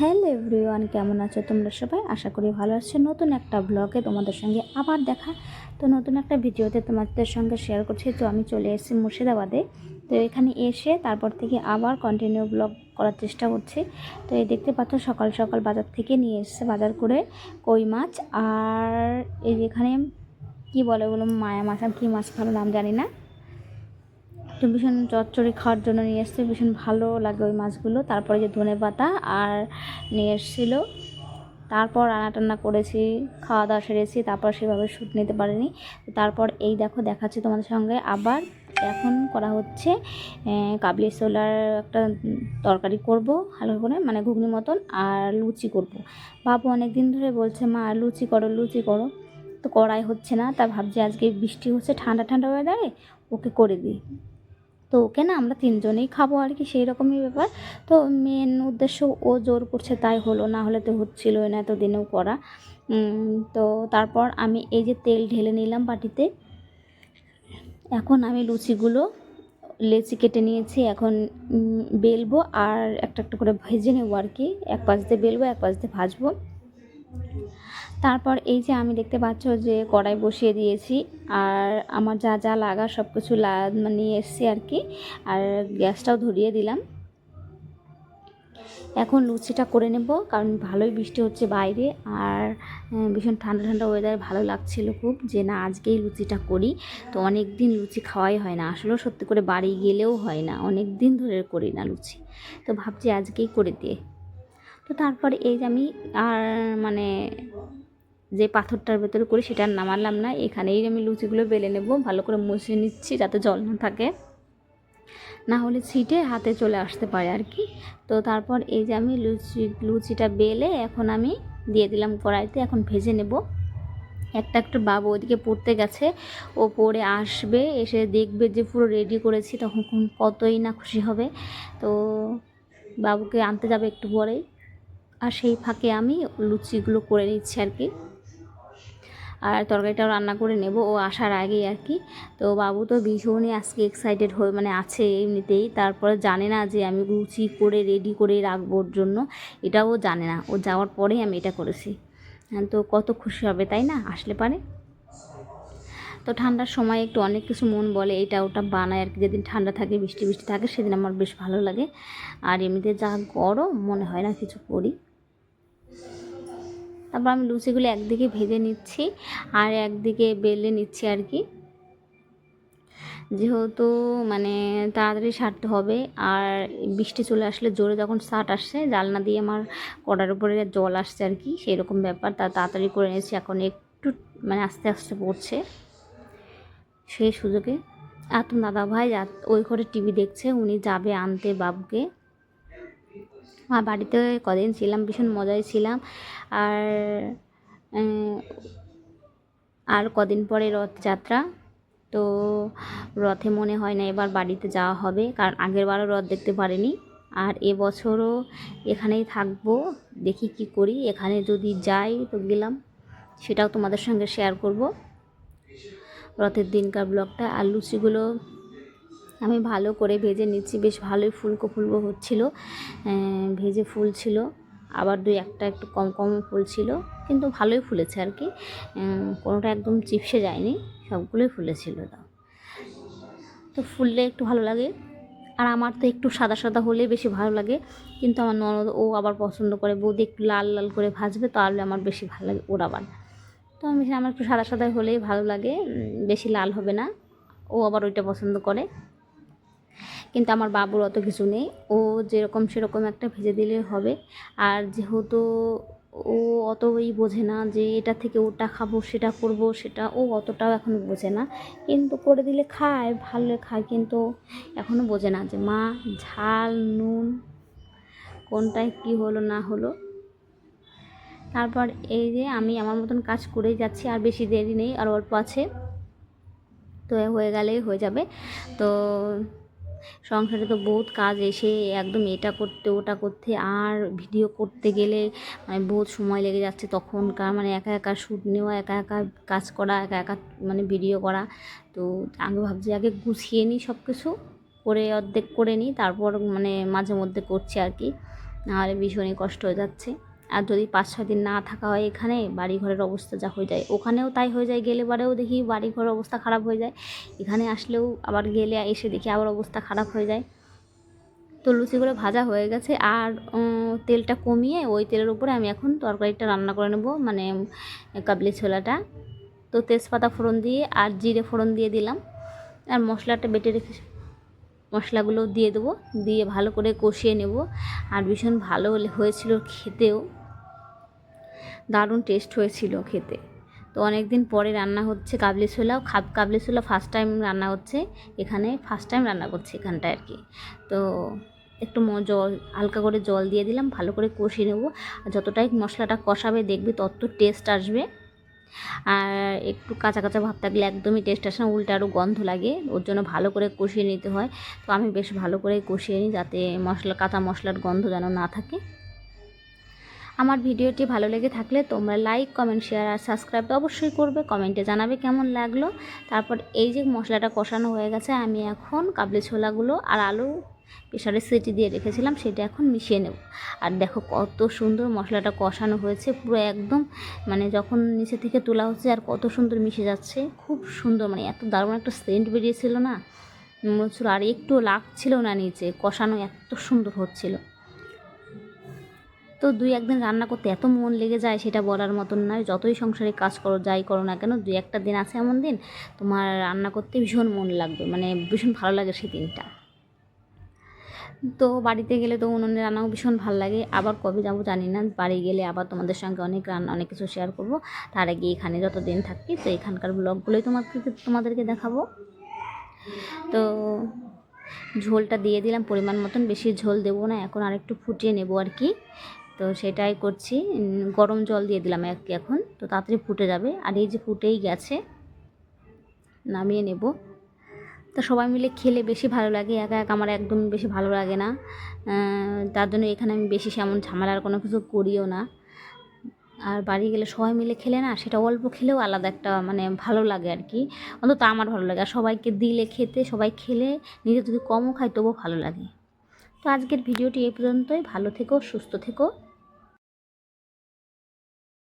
Hello everyone, কেমন আছো তোমরা সবাই? আশা করি ভালো আছো। নতুন একটা ব্লগে তোমাদের সঙ্গে আবার দেখা। তো নতুন একটা ভিডিওতে তোমাদের সঙ্গে শেয়ার করছি। তো আমি চলে এসেছি মুর্শিদাবাদে। তো এখানে এসে তারপর থেকে আবার কন্টিনিউ ব্লগ করার চেষ্টা করছি। তো এই দেখতে পাচ্ছ, সকাল সকাল বাজার থেকে নিয়ে এসেছে বাজার করে কই মাছ। আর এই যেখানে কী বলে ওগুলো, মায়া মাছ আর কী মাছ ভালো নাম জানি না। তো ভীষণ চচ্চড়ি খাওয়ার জন্য নিয়ে এসছে, ভীষণ ভালো লাগে ওই মাছগুলো। তারপরে যে ধনে পাতা আর নিয়ে এসেছিল। তারপর রান্না টান্না করেছি, খাওয়া দাওয়া সেরেছি, তারপর সেভাবে শ্যুট নিতে পারিনি। তারপর এই দেখো দেখাচ্ছি তোমাদের সঙ্গে। আবার এখন করা হচ্ছে কাবলি ছোলার একটা তরকারি করব হালকা করে মানে ঘুগনি মতন, আর লুচি করব। বাবু অনেক দিন ধরে বলছে, মা, লুচি করো লুচি করো। তো করাই হচ্ছে না, তা ভাবছি আজকে বৃষ্টি হচ্ছে, ঠান্ডা ঠান্ডা ওয়েদারে ওকে করে দিই। তো ওকে না আমরা তিনজনেই খাব আর কি সেই রকমই ব্যাপার। তো মেন উদ্দেশ্য ও জোর করছে তাই হলো, না হলে তো হচ্ছিলোই না এতদিনেও করা। তো তারপর আমি এই যে তেল ঢেলে নিলাম বাটিতে, এখন আমি লুচিগুলো, লেচি কেটে নিয়েছি, এখন বেলবো আর একটা একটা করে ভেজে নেব আর কি। এক পাশ দিয়ে বেলবো, এক পাশ দিয়ে ভাজবো। তারপর এই যে আমি দেখতে পাচ্ছ যে কড়াই বসিয়ে দিয়েছি, আর আমার যা যা লাগা সব কিছু মানে নিয়ে এসছি আর কি, আর গ্যাসটাও ধরিয়ে দিলাম। এখন লুচিটা করে নেব, কারণ ভালোই বৃষ্টি হচ্ছে বাইরে, আর ভীষণ ঠান্ডা ঠান্ডা ওয়েদার ভালো লাগছিল খুব যে না আজকেই লুচিটা করি। তো অনেক দিন লুচি খাওয়াই হয় না, আসলেও সত্যি করে বাড়ি গেলেও হয় না অনেক দিন ধরে করি না লুচি। তো ভাবছি আজকেই করে দিয়ে তো তারপর এই যে আমি আর মানে যে পাথরটার ভেতরে করি সেটা নামালাম না। এখানেই আমি লুচিগুলো বেলে নেব, ভালো করে মুছে নিচ্ছি যাতে জল না থাকে। না হলে ছিটে হাতে চলে আসতে পারে আর কি। তো তারপর এই যে আমি লুচি, লুচিটা বেলে এখন আমি দিয়ে দিলাম কড়াইতে, এখন ভেজে নেব। একটা একটা বাবু ওদিকে পড়তে গেছে, ও পড়ে আসবে, এসে দেখবে যে পুরো রেডি করেছি, তখন কতই না খুশি হবে। তো বাবুকে আনতে যাবে একটু পরেই। সেই ফাঁকে আমি লুচিগুলো করে নিচ্ছি আর কি। আর তরকারিটাও রান্না করে নেব ও আসার আগেই আর কি। তো বাবু তো ভীষণই আজকে এক্সাইটেড হয়ে মানে আছে এমনিতেই। তারপরে জানে না যে আমি লুচি করে রেডি করে রাখব ওর জন্য। এটাও জানে না ও যাওয়ার পরেই আমি এটা করেছি। হ্যাঁ, তো কত খুশি হবে তাই না? আসলে পারে। তো ঠান্ডার সময় একটু অনেক কিছু মন বলে এটা ওটা বানায় আর কি। যেদিন ঠান্ডা থাকে বৃষ্টি বৃষ্টি থাকে সেদিন আমার বেশ ভালো লাগে। আর এমনিতে যা গরম মনে হয় না কিছু করি। তারপর আমি লুচিগুলো একদিকে ভেজে নিচ্ছি আর একদিকে বেলে নিচ্ছি আর কি। যেহেতু মানে তাড়াতাড়ি সারতে হবে আর বৃষ্টি চলে আসলে জোরে যখন সাট আসছে, জালনা দিয়ে আমার কড়ার উপরে জল আসছে আর কি সেই রকম ব্যাপার। তা তাড়াতাড়ি করে নিয়েছি, এখন একটু মানে আস্তে আস্তে পড়ছে সেই সুযোগে। আর দাদা ভাই ওই ঘরে টিভি দেখছে, উনি যাবে আনতে বাবুকে। আর বাড়িতে কদিন ছিলাম, ভীষণ মজায় ছিলাম। আর আর কদিন পরে রথযাত্রা তো রথে মনে হয় না এবার বাড়িতে যাওয়া হবে, কারণ আগের বারও রথ দেখতে পারিনি। আর এবছরও এখানেই থাকব, দেখি কি করি। এখানে যদি যাই তো গেলাম, সেটাও তোমাদের সঙ্গে শেয়ার করব। রথের দিনকার ব্লগটা আর লুচিগুলো আমি ভালো করে ভেজে নিচ্ছি। বেশ ভালোই ফুলকো ফুলকো হচ্ছিল। ভেজে ফুল ছিল। আবার দুই একটা একটু কম কম ফুল ছিল। কিন্তু ভালোই ফুলেছে আর কি। কোনোটা একদম চিপসে যায়নি। সবগুলোই ফুলেছিল দাও তো ফুললে একটু ভালো লাগে। আর আমার তো একটু সাদা সাদা হলে বেশি ভালো লাগে। কিন্তু আমার ননদ ও আবার পছন্দ করে। বৌদি একটু লাল লাল করে ভাজবে, তাহলে আমার বেশি ভালো লাগে ওর আবার। তো আমি আমার একটু সাদা সাদা হলেই ভালো লাগে। বেশি লাল হবে না। ও আবার ওইটা পছন্দ করে। কিন্তু আমার বাবুর অত কিছু নেই। ও যেরকম সেরকম একটা ভেজে দিলে হবে। আর যেহেতু ও অতই বোঝে না যে এটা থেকে ওটা খাব, সেটা করব, সেটা ও অতটাও এখন বোঝে না। কিন্তু করে দিলে খায়, ভালো খায়, কিন্তু এখনও বোঝে না যে, মা, ঝাল, নুন, কোনটায় কি হলো, না হলো? তারপর এই যে আমি আমার মতন কাজ করেই যাচ্ছি, আর বেশি দেরি নেই, আর অল্প আছে। তো হয়ে গেলেই হয়ে যাবে। তো সংসারে তো বহুত কাজ এসে একদম এটা করতে, ওটা করতে, আর ভিডিও করতে গেলে মানে বহুত সময় লেগে যাচ্ছে তখনকার মানে একা একা শ্যুট নেওয়া, একা একা কাজ করা, একা একা মানে ভিডিও করা। তো আমি ভাবছি আগে গুছিয়ে নিই সব কিছু করে অর্ধেক করে নিই, তারপর মানে মাঝে মধ্যে করছি আর কি। নাহলে ভীষণই কষ্ট হয়ে যাচ্ছে। আর যদি পাঁচ, ছয় দিন না থাকা হয় এখানে বাড়ি ঘরের অবস্থা যা হয়ে যায়, ওখানেও তাই হয়ে যায়, গেলে বারেও দেখি বাড়ি ঘরের অবস্থা খারাপ হয়ে যায়। এখানে আসলেও আবার গেলে এসে দেখি আবার অবস্থা খারাপ হয়ে যায়। তো লুচিগুলো ভাজা হয়ে গেছে আর তেলটা কমিয়ে ওই তেলের উপরে আমি এখন তরকারিটা রান্না করে নেব মানে কাবলি ছোলাটা। তো তেজপাতা ফোড়ন দিয়ে আর জিরে ফোড়ন দিয়ে দিলাম। আর মশলাটা বেটে রেখে মশলাগুলো দিয়ে দেবো, দিয়ে ভালো করে কষিয়ে নেব। আর ভীষণ ভালো হয়েছিল খেতেও। দারুণ টেস্ট হয়েছিল খেতে। তো অনেক দিন পরে রান্না হচ্ছে কাবলি ছোলা খাব কাবলি ছোলা ফার্স্ট টাইম রান্না হচ্ছে এখানে ফার্স্ট টাইম রান্না করছে এখানটায় আর কি। তো একটু জল, হালকা করে জল দিয়ে দিলাম, ভালো করে কষিয়ে নেব। আর যতটাই মশলাটা কষাবে, দেখবে তত টেস্ট আসবে। আর একটু কাঁচা কাঁচা ভাব থাকলে একদমই টেস্ট আসে না, উল্টে আরও গন্ধ লাগে। ওর জন্য ভালো করে কষিয়ে নিতে হয়। তো আমি বেশ ভালো করে কষিয়ে নিই যাতে মশলা, কাঁচা মশলার গন্ধ যেন না থাকে। আমার ভিডিওটি ভালো লেগে থাকলে তোমরা লাইক কমেন্ট শেয়ার আর সাবস্ক্রাইব তো অবশ্যই করবে। কমেন্টে জানাবে কেমন লাগল। তারপর এই যে মশলাটা কষানো হয়ে গেছে, আমি এখন কাবলি ছোলাগুলো আর আলু প্রেশারে সিটি দিয়ে রেখেছিলাম, সেটা এখন মিশিয়ে নেব। আর দেখো কত সুন্দর মশলাটা কষানো হয়েছে, পুরো একদম মানে যখন নিচে থেকে তোলা হচ্ছে আর কত সুন্দর মিশে যাচ্ছে, খুব সুন্দর মানে এত দারুণ একটা সেন্ট বেরিয়েছিল না, মনে আর একটু লাগছিল না নিচে, কষানো এত সুন্দর হচ্ছিল। তো দুই একদিন রান্না করতে এত মন লেগে যায় সেটা বলার মতন নয়, যতই সংসারে কাজ করো, যাই করো না কেন, দুই একটা দিন আছে এমন দিন তোমার রান্না করতে ভীষণ মন লাগবে মানে ভীষণ ভালো লাগে সেই দিনটা। তো বাড়িতে গেলে তো উনুনে রান্নাও ভীষণ ভালো লাগে। আবার কবে যাব জানি না। বাড়ি গেলে আবার তোমাদের সঙ্গে অনেক রান্না, অনেক কিছু শেয়ার করব। তার আগে এখানে যত দিন থাকি, তো এখানকার ব্লগগুলোই তোমাকে, তোমাদেরকে দেখাবো। তো ঝোলটা দিয়ে দিলাম, পরিমাণ মতন। বেশি ঝোল দেবো না, এখন আর একটু ফুটিয়ে নেব আর কি। তো সেটাই করছি। গরম জল দিয়ে দিলাম এক, এখন। তো তাড়াতাড়ি ফুটে যাবে। আর এই যে ফুটেই গেছে, নামিয়ে নেব। তো সবাই মিলে খেলে বেশি ভালো লাগে, একা একা আমার একদম বেশি ভালো লাগে না। তার জন্য এখানে আমি বেশি সেমন ঝামেলার কোনো কিছু করিও না। আর বাড়ি গেলে সবাই মিলে খেলে না, সেটা অল্প খেলেও আলাদা একটা মানে ভালো লাগে আর কি। অন্তত আমার ভালো লাগে, আর সবাইকে দিলে খেতে, সবাই খেলে, নিজে যদি কমও খায় তবুও ভালো লাগে। তো আজকের ভিডিওটি এই পর্যন্তই, ভালো থেকো, সুস্থ থেকো।